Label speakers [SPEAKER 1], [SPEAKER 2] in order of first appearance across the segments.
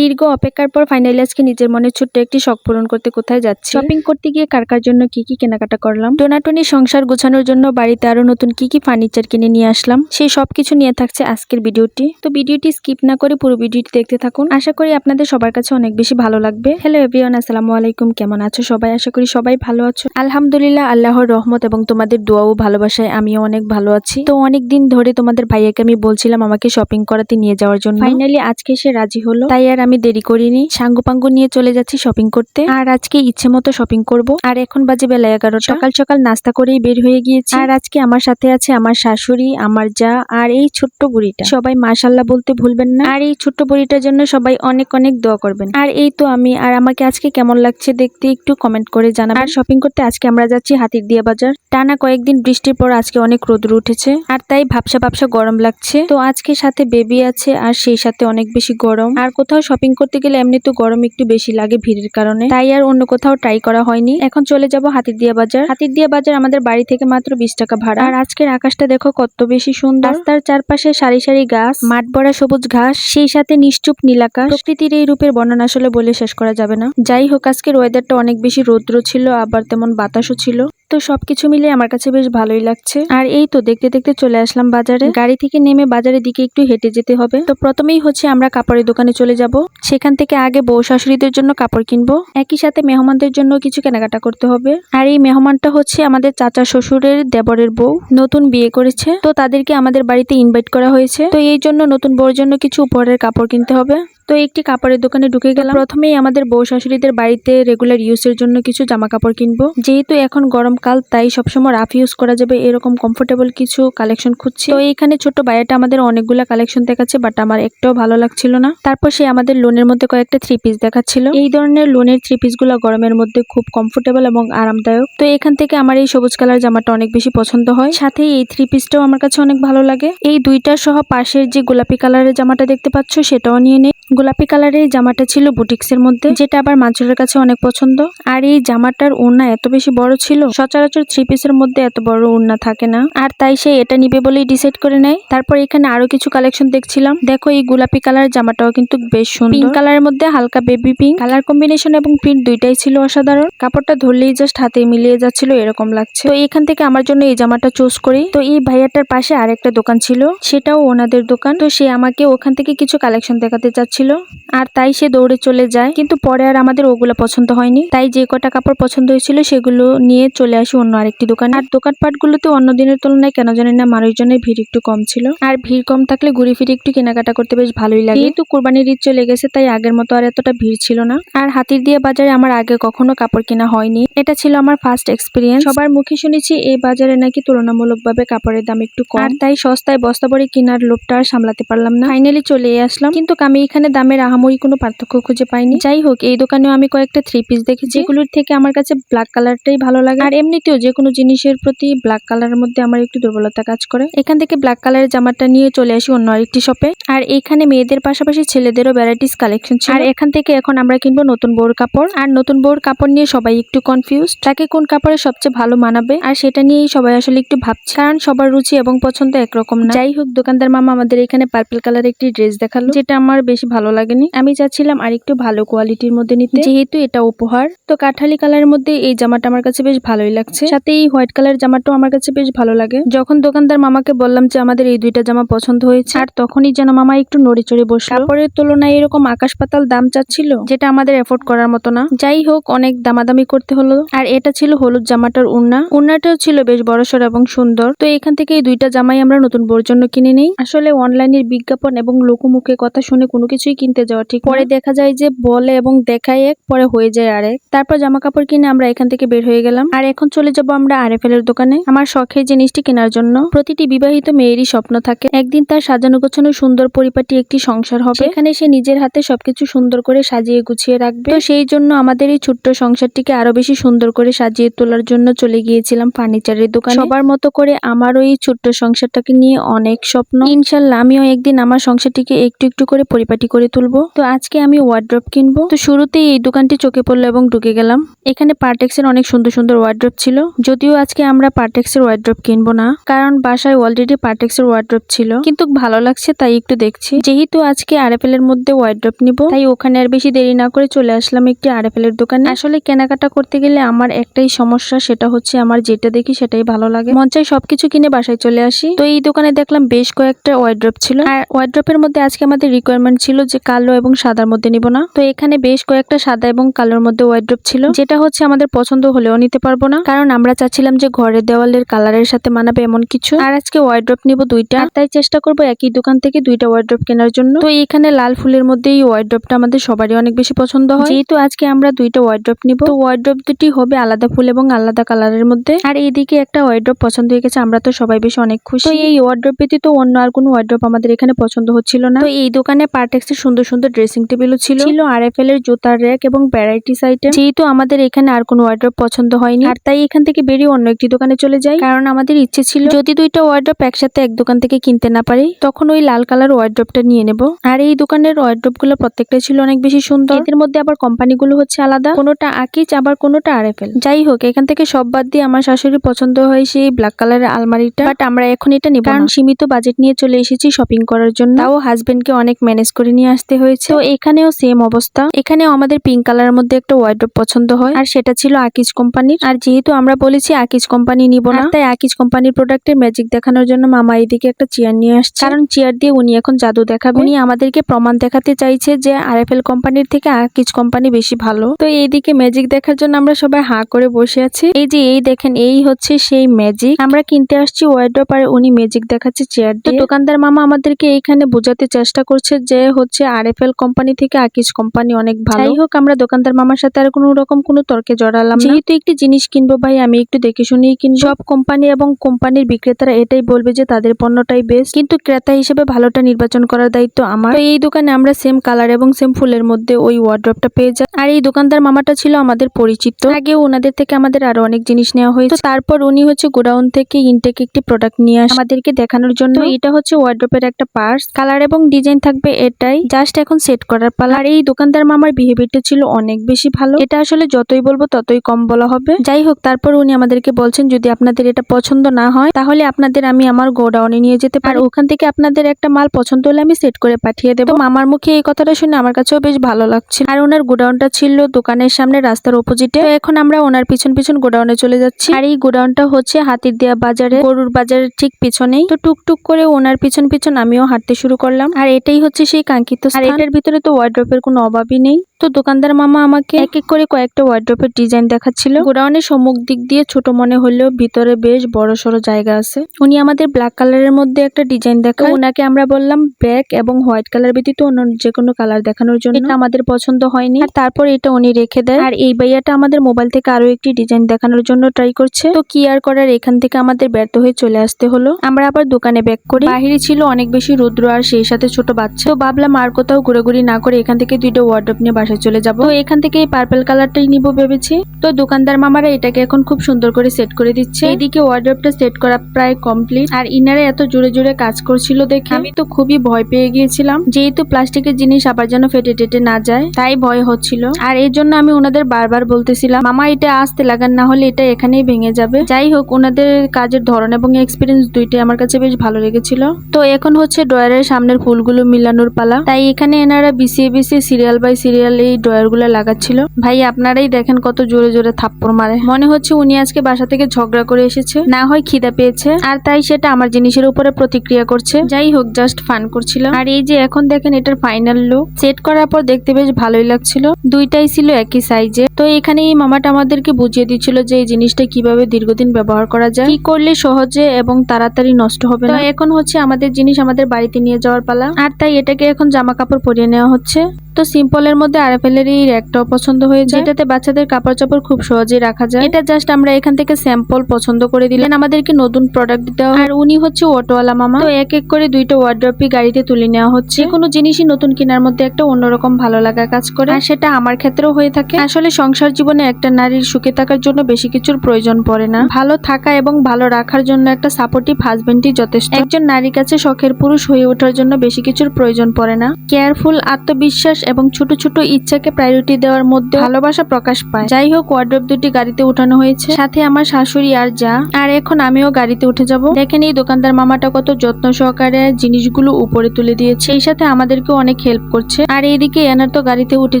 [SPEAKER 1] দীর্ঘ অপেক্ষার পর ফাইনালি আজকে নিজের মনে ছোট্ট একটি শখ পূরণ করতে কোথায় যাচ্ছি? শপিং করতে গিয়ে কার কার জন্য কি কি কেনাকাটা করলাম? টোনাটনি সংসার গোছানোর জন্য বাড়িতে আরও নতুন কি কি ফার্নিচার কিনে নিয়ে আসলাম? সেই সব কিছু নিয়ে থাকছে আজকের ভিডিওটি। তো ভিডিওটি স্কিপ না করে পুরো ভিডিওটি দেখতে থাকুন। আশা করি আপনাদের সবার কাছে অনেক বেশি ভালো লাগবে। হ্যালো এভরিওয়ান আসসালামু আলাইকুম। কেমন আছো সবাই? আশা করি সবাই ভালো আছো। আলহামদুলিল্লাহ আল্লাহর রহমত এবং তোমাদের দোয়া ও ভালোবাসায় আমিও অনেক ভালো আছি। তো অনেক দিন ধরে তোমাদের ভাইয়াকে আমি বলছিলাম আমাকে শপিং করাতে নিয়ে যাওয়ার জন্য। ফাইনালি আজকে সে রাজি হলো। তাই আর আমি দেরি করিনি। সাঙ্গু পাঙ্গু নিয়ে চলে যাচ্ছি শপিং করতে। আর আজকে ইচ্ছে মতো শপিং করব। আর এখন বাজে বেলা এগারো সকাল সকাল নাস্তা করেই বের হয়ে গিয়েছি। আর আজকে আমার সাথে আছে আমার শাশুড়ি, আমার যা, আর এই ছোট্ট বুড়িটা। সবাই মাশাল্লাহ বলতে ভুলবেন না। আর এই ছোট্ট বুড়িটার জন্য সবাই অনেক অনেক দোয়া করবেন। আর এই তো আমি। আর আমাকে আজকে কেমন লাগছে দেখতে একটু কমেন্ট করে জানাবেন। আর শপিং করতে আজকে আমরা যাচ্ছি হাতির দিয়া বাজার। টানা কয়েকদিন বৃষ্টির পর আজকে অনেক রোদ্র উঠেছে। আর তাই ভাবসা ভাবসা গরম লাগছে। তো আজকে সাথে বেবি আছে, আর সেই সাথে অনেক বেশি গরম। আর কোথাও শপিং করতে গেলে এমনি তো গরম একটু বেশি লাগে ভিড়ের কারণে। তাই আর অন্য কোথাও ট্রাই করা হয়নি। এখন চলে যাব হাতির দিয়া বাজার। হাতির দিয়া বাজার আমাদের বাড়ি থেকে মাত্র বিশ টাকা ভাড়া। আর আজকের আকাশটা দেখো কত বেশি সুন্দর। রাস্তার চারপাশে সারি সারি গাছ, মাঠ ভরা সবুজ ঘাস, সেই সাথে নিশ্চুপ নীলাকাশ প্রকৃতির এই রূপের বর্ণনা আসলে বলে শেষ করা যাবে না। যাই হোক, আজকের ওয়েদারটা অনেক বেশি রৌদ্র ছিল, আবার তেমন বাতাসও ছিল। তো সবকিছু মিলে আমার কাছে বেশ ভালোই লাগছে। আর এই তো দেখতে দেখতে চলে আসলাম বাজারে। গাড়ি থেকে নেমে বাজারের দিকে একটু হেঁটে যেতে হবে। তো প্রথমেই হচ্ছে আমরা কাপড়ের দোকানে চলে যাব। সেখান থেকে আগে বউ শাশুড়িদের জন্য কাপড় কিনবো। একই সাথে মেহমানদের জন্য কিছু কেনাকাটা করতে হবে। আর এই মেহমানটা হচ্ছে আমাদের চাচা শ্বশুরের দেবরের বউ। নতুন বিয়ে করেছে। তো তাদেরকে আমাদের বাড়িতে ইনভাইট করা হয়েছে। তো এই জন্য নতুন বউর জন্য কিছু উপহারের কাপড় কিনতে হবে। তো একটি কাপড়ের দোকানে ঢুকে গেলাম। প্রথমেই আমাদের বউ শাশুড়িদের বাড়িতে রেগুলার ইউজের জন্য কিছু জামা কাপড় কিনবো। যেহেতু এখন গরমকাল তাই সবসময় রাফ ইউজ করা যাবে, এরকম কমফোর্টেবল কিছু কালেকশন খুঁজছি। তো এইখানে ছোট বায়াটা আমাদের অনেকগুলা কালেকশন দেখাচ্ছে বাট আমার একটাও ভালো লাগছিল না। তারপর সে আমাদের লোনের মধ্যে কয়েকটা থ্রি পিস দেখাচ্ছিল। এই ধরনের লোনের থ্রি পিসগুলো গরমের মধ্যে খুব কমফোর্টেবল এবং আরামদায়ক। তো এখান থেকে আমার এই সবুজ কালার জামাটা অনেক বেশি পছন্দ হয়। সাথে এই থ্রি পিসটাও আমার কাছে অনেক ভালো লাগে। এই দুইটা সহ পাশের যে গোলাপি কালারের জামাটা দেখতে পাচ্ছ, সেটাও নিয়ে নেই। গোলাপি কালারের জামাটা ছিল বুটিক্স এর মধ্যে, যেটা আবার মাঞ্চুরের কাছে অনেক পছন্দ। আর এই জামাটার ওড়না এত বেশি বড় ছিল সচরাচর থ্রি পিসের মধ্যে এত বড় ওড়না থাকে না। আর তাই সে এটা নিবে বলেই ডিসাইড করে নেয়। তারপর এখানে আরও কিছু কালেকশন দেখছিলাম। দেখো, এই গোলাপি কালার জামাটাও কিন্তু বেশ সুন্দর। পিঙ্ক কালারের মধ্যে হালকা বেবি পিঙ্ক কালার কম্বিনেশন এবং প্রিন্ট দুইটাই ছিল অসাধারণ। কাপড়টা ধরলেই জাস্ট হাতে মিলিয়ে যাচ্ছিল, এরকম লাগছে। তো এখান থেকে আমার জন্য এই জামাটা চুজ করি। তো এই ভাইয়াটার পাশে আরেকটা দোকান ছিল। সেটাও ওনাদের দোকান। তো সে আমাকে ওখান থেকে কিছু কালেকশন দেখাতে চাচ্ছিল। আর তাই সে দৌড়ে চলে যায়। কিন্তু পরে আর আমাদের ওগুলো পছন্দ হয়নি। তাই যে কটা কাপড় পছন্দ হয়েছিল সেগুলো নিয়ে চলে আসি অন্য আরেকটি দোকানে। আর দোকানপাট গুলোতে অন্য দিনের তুলনায় কেন জানি না মানুষজনের ভিড় একটু কম ছিল। আর ভিড় কম থাকলে ঘুরে ফিরে একটু কেনাকাটা করতে বেশ ভালোই লাগে। যেহেতু কোরবানির ঈদ চলে গেছে, তাই আগের মতো আর এতটা ভিড় ছিল না। আর হাতির দিয়ে বাজারে আমার আগে কখনো কাপড় কেনা হয়নি। এটা ছিল আমার ফার্স্ট এক্সপিরিয়েন্স সবার মুখে শুনেছি এই বাজারে নাকি তুলনামূলকভাবে কাপড়ের দাম একটু কম। আর তাই সস্তায় বস্তা ভরে কেনার লোভটা আর সামলাতে পারলাম না। ফাইনালি চলে আসলাম। কিন্তু আমি এখানে দামের আহামরি কোনো পার্থক্য খুঁজে পাইনি। যাই হোক, এই দোকানেও আমি কয়েকটা থ্রি পিস দেখেছি। যেগুলোর থেকে আমার কাছে ব্ল্যাক কালারটাই ভালো লাগে। আর এমনিতেও যে কোনো জিনিসের প্রতি ব্ল্যাক কালারের মধ্যে আমার একটু দুর্বলতা কাজ করে। এখান থেকে ব্ল্যাক কালারের জামাটা নিয়ে চলে আসি অন্য আরেকটি শপে আর এখানে মেয়েদের পাশাপাশি ছেলেদেরও ভ্যারাইটিস কালেকশন ছিল। আর এখান থেকে এখন আমরা কিনবো নতুন বউর কাপড়। আর নতুন বউর কাপড় নিয়ে সবাই একটু কনফিউজ তাকে কোন কাপড়ে সবচেয়ে ভালো মানাবে? আর সেটা নিয়েই সবাই আসলে একটু ভাবছে। কারণ সবার রুচি এবং পছন্দ একরকম না। যাই হোক, দোকানদার মামা আমাদের এখানে পার্পল কালার একটি ড্রেস দেখাল, যেটা আমার বেশি ভালো লাগেনি। আমি চাচ্ছিলাম আর একটু ভালো কোয়ালিটির মধ্যে নিতে। যেহেতু এটা উপহার, তো কাঠালি কালারের মধ্যে এই জামাটা আমার কাছে বেশ ভালোই লাগছে। সাথে এই হোয়াইট কালার জামাটাও আমার কাছে বেশ ভালো লাগে। যখন দোকানদার মামাকে বললাম যে আমাদের এই দুইটা জামা পছন্দ হয়েছে আর তখনই যেন মামা একটু নড়ে চড়ে বসল। কাপড়ের তুলনায় এরকম আকাশ পাতাল দাম চাচ্ছিল যেটা আমাদের এফোর্ড করার মতো না। যাই হোক অনেক দামাদামি করতে হলো। আর এটা ছিল হলুদ জামাটার উন্না। উন্নাটাও ছিল বেশ বড়সড় এবং সুন্দর। তো এখান থেকে এই দুইটা জামাই আমরা নতুন বোর জন্য কিনে নেই। আসলে অনলাইনের বিজ্ঞাপন এবং লোকমুখে কথা শুনে কোনো কিছুই কিনতে যাওয়া ঠিক পরে দেখা যায় যে বলে এবং দেখায় এক পরে হয়ে যায় আরেক। তারপর জামা কাপড় কিনে আমরা এখান থেকে বের হয়ে গেলাম। আর এখন চলে যাব আমরা আরএফএল এর দোকানে, আমার শখের জিনিসটি কেনার জন্য। প্রতিটি বিবাহিত মেয়েরই স্বপ্ন থাকে। একদিন তার সাজানো গোছানো সুন্দর পরিপাটি একটি সংসার হবে। এখানে সে নিজের হাতে সবকিছু সুন্দর করে সাজিয়ে গুছিয়ে রাখবে। তো সেই জন্য আমাদের এই ছোট্ট সংসারটিকে আরও বেশি সুন্দর করে সাজিয়ে তোলার জন্য চলে গিয়েছিলাম ফার্নিচারের দোকানে। সবার মতো করে আমারও এই ছোট্ট সংসারটাকে নিয়ে অনেক স্বপ্ন। ইনশাল্লাহ আমিও একদিন আমার সংসারটিকে একটু একটু করে পরিপাটি করে তুলবো। তো আজকে আমি ওয়ার্ড্রপ কিনবো। তো শুরুতেই এই দোকানটি চোখে পড়ল এবং ঢুকে গেলাম। এখানে পার্টেক্সের অনেক সুন্দর সুন্দর ওয়ার্ড্রপ ছিল, যদিও আজকে আমরা পার্টেক্সের ওয়ার্ড্রপ কিনবো না, কারণ বাসায় অলরেডি পার্টেক্সের ওয়ার্ড্রপ ছিল। কিন্তু ভালো লাগছে, তাই একটু দেখছি। যেহেতু আজকে আরএফএল এর মধ্যে ওয়ার্ড্রপ নিব, তাই ওখানে আর বেশি দেরি না করে চলে আসলাম একটি আরএফএল এর দোকানে। আসলে কেনাকাটা করতে গেলে আমার একটাই সমস্যা, সেটা হচ্ছে আমার যেটা দেখি সেটাই ভালো লাগে। মন চাই সবকিছু কিনে বাসায় চলে আসি। তো এই দোকানে দেখলাম বেশ কয়েকটা ওয়ার্ড্রপ ছিল। আর ওয়ার্ড্রপের মধ্যে আজকে আমাদের রিকোয়ারমেন্ট ছিল যে কালো এবং সাদার মধ্যে নিব না। তো এখানে বেশ কয়েকটা সাদা এবং কালোর মধ্যে ওয়ার্ড্রপ ছিল, যেটা হচ্ছে আমাদের পছন্দ হলেও নিতে পারব না। কারণ আমরা চাচ্ছিলাম যে ঘরের দেওয়ালের কালারের সাথে মানাবে এমন কিছু। আর আজকে ওয়ার্ড্রপ নিব দুইটা। তাই চেষ্টা করব একই দোকান থেকে দুইটা ওয়ার্ড্রপ কেনার জন্য। তো এখানে লাল ফুলের মধ্যে এই ওয়ার্ড্রপটা আমাদের সবারই অনেক বেশি পছন্দ হয়। যেহেতু আজকে আমরা দুইটা ওয়ার্ড্রপ নিব। তো ওয়ার্ড্রপ দুটি হবে আলাদা ফুল এবং আলাদা কালারের মধ্যে। আর এইদিকে একটা ওয়ার্ড্রপ পছন্দ হয়ে গেছে আমরা তো সবাই বেশ অনেক খুশি। এই ওয়ার্ড্রপ ব্যতীত অন্য আর কোনো ওয়ার্ড্রপ আমাদের এখানে পছন্দ হচ্ছিল না। তো এই দোকানে পার্টেক্স এর সুন্দর সুন্দর ড্রেসিং টেবিলও ছিল। ছিল আর এফ এল এর জুতার র্যাক এবং ভ্যারাইটিস আইটেম যেহেতু আমাদের এখানে আর কোনো ওয়ার্ড্রপ পছন্দ হয়নি। আর তাই এখান থেকে বেরিয়ে অন্য একটি দোকানে চলে যাই। কারণ আমাদের ইচ্ছে ছিল, যদি দুইটা ওয়ার্ড্রপ একসাথে এক দোকান থেকে কিনতে না পারি, তখন ওই লাল কালার ওয়ার্ড্রপটা নিয়ে নেব। আর এই দোকানের ওয়ার্ড্রপগুলো প্রত্যেকটাই ছিল অনেক বেশি সুন্দর। এদের মধ্যে আবার কোম্পানিগুলো হচ্ছে আলাদা। কোনোটা আকিজ আবার কোনোটা আর এফ এল যাই হোক, এখান থেকে সব বাদ দিয়ে আমার শাশুড়ি পছন্দ হয় সেই ব্ল্যাক কালারের আলমারিটা। বাট আমরা এখন এটা নিব কারণ সীমিত বাজেট নিয়ে চলে এসেছি শপিং করার জন্য। তাও হাজবেন্ডকে অনেক ম্যানেজ করে নিয়ে আসতে হয়েছে। তো এখানেও সেম অবস্থা। এখানেও আমাদের পিঙ্ক কালারের মধ্যে একটা ওয়ার্ড্রপ পছন্দ হয়। আর সেটা ছিল আকিজ কোম্পানির আর যেহেতু আমরা বলেছি আকিজ কোম্পানি নিব না তাই আকিজ কোম্পানির প্রোডাক্টের ম্যাজিক দেখানোর জন্য মামা এইদিকে একটা চেয়ার নিয়ে আসছে। কারণ চেয়ার দিয়ে উনি এখন জাদু দেখাবে। উনি আমাদেরকে প্রমাণ দেখাতে চাইছে যে আরএফএল কোম্পানির থেকে আকিজ কোম্পানি বেশি ভালো। তো এইদিকে ম্যাজিক দেখার জন্য আমরা সবাই হাঁ করে বসে আছি। এই যে এই দেখেন এই হচ্ছে সেই ম্যাজিক আমরা কিনতে আসছি ওয়ার্ড্রপ আর উনি ম্যাজিক দেখাচ্ছে চেয়ার দিয়ে। দোকানদার মামা আমাদেরকে এইখানে বোঝাতে চেষ্টা করছে যে হচ্ছে আরএফএল কোম্পানি থেকে আকিজ কোম্পানি অনেক ভালো। যাই হোক আমরা দোকানদার মামার সাথে আর কোনো রকম কোনো তর্কে জড়ালাম। যেহেতু একটি জিনিস কিনবো ভাই, আমি একটু দেখে শুনেই কিনবো। সব কোম্পানি এবং কোম্পানির বিক্রেতারা এটাই বলবে যে তাদের পণ্যটাই বেস্ট কিন্তু ক্রেতা হিসেবে ভালোটা নির্বাচন করার দায়িত্ব আমার। এই দোকানে আমরা সেম কালার এবং সেম ফুলের মধ্যে ওই ওয়ার্ড্রপটা পেয়ে যাই। আর এই দোকানদার মামাটা ছিল আমাদের পরিচিত। আগে ওনাদের থেকে আমাদের আরও অনেক জিনিস নেওয়া হয়েছে। তারপর উনি হচ্ছে গোডাউন থেকে ইনটেক একটি প্রোডাক্ট নিয়ে আসে আমাদেরকে দেখানোর জন্য। এটা হচ্ছে ওয়ার্ড্রপের একটা পার্স কালার এবং ডিজাইন থাকবে এটাই। জাস্ট এখন সেট করার পালা। আর এই দোকানদার মামার বিহেভিয়ারটা ছিল অনেক বেশি ভালো। এটা আসলে যতই বলব ততই কম বলা হবে। যাই হোক তারপর উনি আমাদেরকে বলছেন যদি আপনাদের এটা পছন্দ না হয় তাহলে আপনাদের আমি আমার গোডাউনে নিয়ে যেতে পারি। ওখান থেকে আপনাদের একটা মাল পছন্দ হলে আমি সেট করে পাঠিয়ে দেবো। মামার মুখে এই কথাটা শুনে আমার কাছেও বেশ ভালো লাগছিল। আর ওনার গোডাউনটা ছিল দোকানের সামনে রাস্তার অপোজিটে। এখন আমরা ওনার পিছন পিছন গোডাউনে চলে যাচ্ছি। আর এই গোডাউনটা হচ্ছে হাতির দেয়া বাজারে গরুর বাজারের ঠিক পিছনেই। তো টুকটুক করে ওনার পিছন পিছন আমিও হাঁটতে শুরু করলাম। আর এটাই হচ্ছে সেই কাঙ্ক্ষিত আর এটার ভিতরে তো ওয়ার্ড্রপের কোনো অভাবই নেই। তো দোকানদার মামা আমাকে এক এক করে কয়েকটা ওয়ার্ড্রপের ডিজাইন দেখাচ্ছিল। গোডাউনের সম্মুখ দিক দিয়ে ছোট মনে হলেও ভিতরে বেশ বড় সড়ো জায়গা আছে। উনি আমাদের ব্ল্যাক কালারের মধ্যে একটা ডিজাইন দেখা ওনাকে আমরা বললাম ব্ল্যাক এবং হোয়াইট কালার ব্যতীত অন্য যে কোনো কালার দেখানোর জন্য। আমাদের পছন্দ হয়নি। আর তারপর এটা উনি রেখে দেয়। আর এই ভাইয়াটা আমাদের মোবাইল থেকে আরও একটি ডিজাইন দেখানোর জন্য ট্রাই করছে। তো কি আর করার, এখান থেকে আমাদের ব্যর্থ হয়ে চলে আসতে হলো। আমরা আবার দোকানে ব্যাক করি। বাহিরে ছিল অনেক বেশি রুদ্র আর সেই সাথে ছোট বাচ্চা। তো ভাবলাম আর কোথাও ঘুরাঘুরি না করে এখান থেকে দুইটা ওয়ার্ড্রপ নিয়ে বাসায় চলে যাব। তো এখান থেকে এই পার্পল কালারটাই নিব ভেবেছি। তো দোকানদার মামারা এটাকে এখন খুব সুন্দর করে সেট করে দিচ্ছে। এইদিকে ওয়ার্ড্রপটা সেট করা প্রায় কমপ্লিট আর ইনারে এত জোরে জোরে কাজ করছিল দেখে। আমি তো খুবই ভয় পেয়ে গিয়েছিলাম। যেহেতু প্লাস্টিকের জিনিস আবার যেন ফেটে টেটে না যায়, তাই ভয় হচ্ছিল। আর এর জন্য আমি ওনাদের বারবার বলতেছিলাম, মামা, এটা আসতে লাগান, না হলে এটা এখানেই ভেঙে যাবে। যাই হোক, ওনাদের কাজের ধরন এবং এক্সপিরিয়েন্স দুইটাই আমার কাছে বেশ ভালো লেগেছিল। তো এখন হচ্ছে ড্রয়ারের সামনের ফুলগুলো মিলানোর পালা। তাই এখানে এনারা বিসিয়ে বিসিয়ে সিরিয়াল বাই সিরিয়াল এই ড্রয়ারগুলো লাগাচ্ছিল। ভাই, আপনারাই দেখেন কত জোরে জোরে থাপ্পড় মারে। মনে হচ্ছে উনি আজকে বাসা থেকে ঝগড়া করে এসেছে। না হয় খিদা পেয়েছে। আর তাই সেটা আমার জিনিসের উপরে প্রতিক্রিয়া করছে। যাই হোক জাস্ট ফান করছিল আর এই যে এখন দেখেন এটার ফাইনাল লুক সেট করার পর দেখতে বেশ ভালোই লাগছিল। দুইটাই ছিল একই সাইজে তো এখানে এই মামাটা আমাদেরকে বুঝিয়ে দিচ্ছিল যে এই জিনিসটা কীভাবে দীর্ঘদিন ব্যবহার করা যায়। কি করলে সহজে এবং তাড়াতাড়ি নষ্ট হবে না? এখন হচ্ছে আমাদের জিনিস আমাদের বাড়িতে নিয়ে যাওয়ার পালা। আর তাই এটাকে এখন জামা কাপড় পরিয়ে নেওয়া হচ্ছে। তো সিম্পলের মধ্যে আরএফএল এই র্যাকটাও পছন্দ হয়ে যায়। এটাতে বাচ্চাদের কাপড় চাপড় খুব সহজেই রাখা যায়। এটা জাস্ট আমরা এখান থেকে স্যাম্পল পছন্দ করে দিলেন আমাদেরকে নতুন প্রোডাক্ট দেওয়া। আর উনি হচ্ছে অটোওয়ালা মামা। তো এক এক করে দুইটা ওয়ার্ড্রপই গাড়িতে তুলে নেওয়া হচ্ছে। কোনো জিনিসই নতুন কেনার মধ্যে একটা অন্যরকম ভালো লাগা কাজ করে। আর সেটা আমার ক্ষেত্রেও হয়ে থাকে। আসলে সংসার জীবনে একটা নারীর সুখে থাকার জন্য বেশি কিছুর প্রয়োজন পড়ে না। ভালো থাকা এবং ভালো রাখার জন্য একটা সাপোর্টিভ হাজবেন্ডই যথেষ্ট। একজন নারীর কাছে শখের পুরুষ হয়ে ওঠার জন্য বেশি কিছুর প্রয়োজন পড়ে না। কেয়ারফুল আত্মবিশ্বাস এবং ছোট ছোট ইচ্ছাকে প্রায়োরিটি দেওয়ার মধ্যে ভালোবাসা প্রকাশ পায়। যাই হোক ওয়ার্ড্রপ দুটি গাড়িতে উঠানো হয়েছে। সাথে আমার শাশুড়ি আর যা। আর এখন আমিও গাড়িতে উঠে যাব। দেখেন এই দোকানদার মামাটা কত যত্ন সহকারে জিনিসগুলো উপরে তুলে দিয়েছে। এই সাথে আমাদেরকে অনেক হেল্প করছে। আর এইদিকে এনার তো গাড়িতে উঠে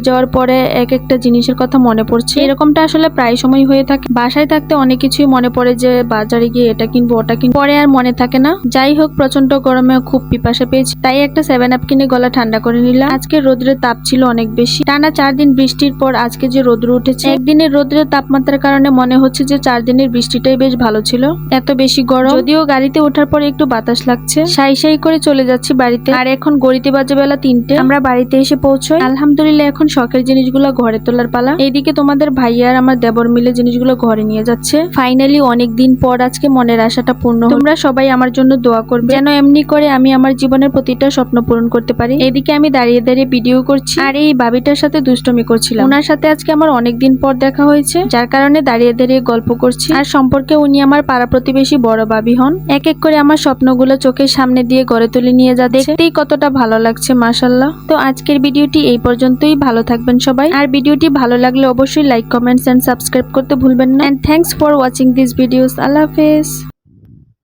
[SPEAKER 1] যাওয়ার পরে এক একটা জিনিসের কথা মনে পড়ছে। এরকমটা আসলে প্রায় সময় হয়ে থাকে। বাসায় থাকতে অনেক কিছুই মনে পড়ে যে, বাজারে গিয়ে এটা কিনবো, ওটা কিনবো। পরে আর মনে থাকে না। যাই হোক প্রচণ্ড গরমে খুব পিপাসা পেয়েছি। তাই একটা সেভেন আপ কিনে গলা ঠান্ডা করে নিলাম। আজকে রোদ্রের তাপ ছিল অনেক বেশি। টানা চার দিন বৃষ্টির পর আজকে যে রোদ্র উঠেছে, একদিনের রোদ্রের তাপমাত্রার কারণে মনে হচ্ছে যে চার দিনের বৃষ্টিটাই বেশ ভালো ছিল। এত বেশি গরম, যদিও গাড়িতে ওঠার পরে একটু বাতাস লাগছে। সাই সাই করে চলে যাচ্ছি বাড়িতে। আর এখন গড়িতে বাজে বেলা তিনটে। আমরা বাড়িতে এসে পৌঁছই। আলহামদুলিল্লাহ, এখন শখের জিনিসগুলো ঘরে তোলার পালা। এইদিকে তোমাদের ভাইয়া আর আমার দেবর মিলে জিনিসগুলো ঘরে নিয়ে যাচ্ছে। ফাইনালি অনেক দিন পর আজকে মনের আশাটা পূর্ণ। তোমরা সবাই আমার জন্য দোয়া করবে। যেন এমনি করে আমি আমার জীবনের প্রতিটা স্বপ্ন পূরণ করতে পারি। এদিকে আমি দাঁড়িয়ে দাঁড়িয়ে ভিডিও করছি। আর এই বাবিটার সাথে দুষ্টমি করছিলাম। ওনার সাথে আজকে আমার অনেক দিন পর দেখা হয়েছে যার কারণে দাঁড়িয়ে দাঁড়িয়ে গল্প করছি। আর সম্পর্কে উনি আমার পাড়া প্রতিবেশী বড় বাবি হন। এক এক করে আমার স্বপ্নগুলো চোখের সামনে দিয়ে গড়ে তুলে নিয়ে যা দেখতেই কতটা ভালো লাগছে মাসাল্লাহ তো আজকের ভিডিওটি এই পর্যন্তই ভালো থাকবেন সবাই। আর ভিডিওটি ভালো লাগলে অবশ্যই লাইক কমেন্টস এন্ড সাবস্ক্রাইব করতে ভুলবেন না। And thanks for watching this videos আল্লাহ হাফেজ।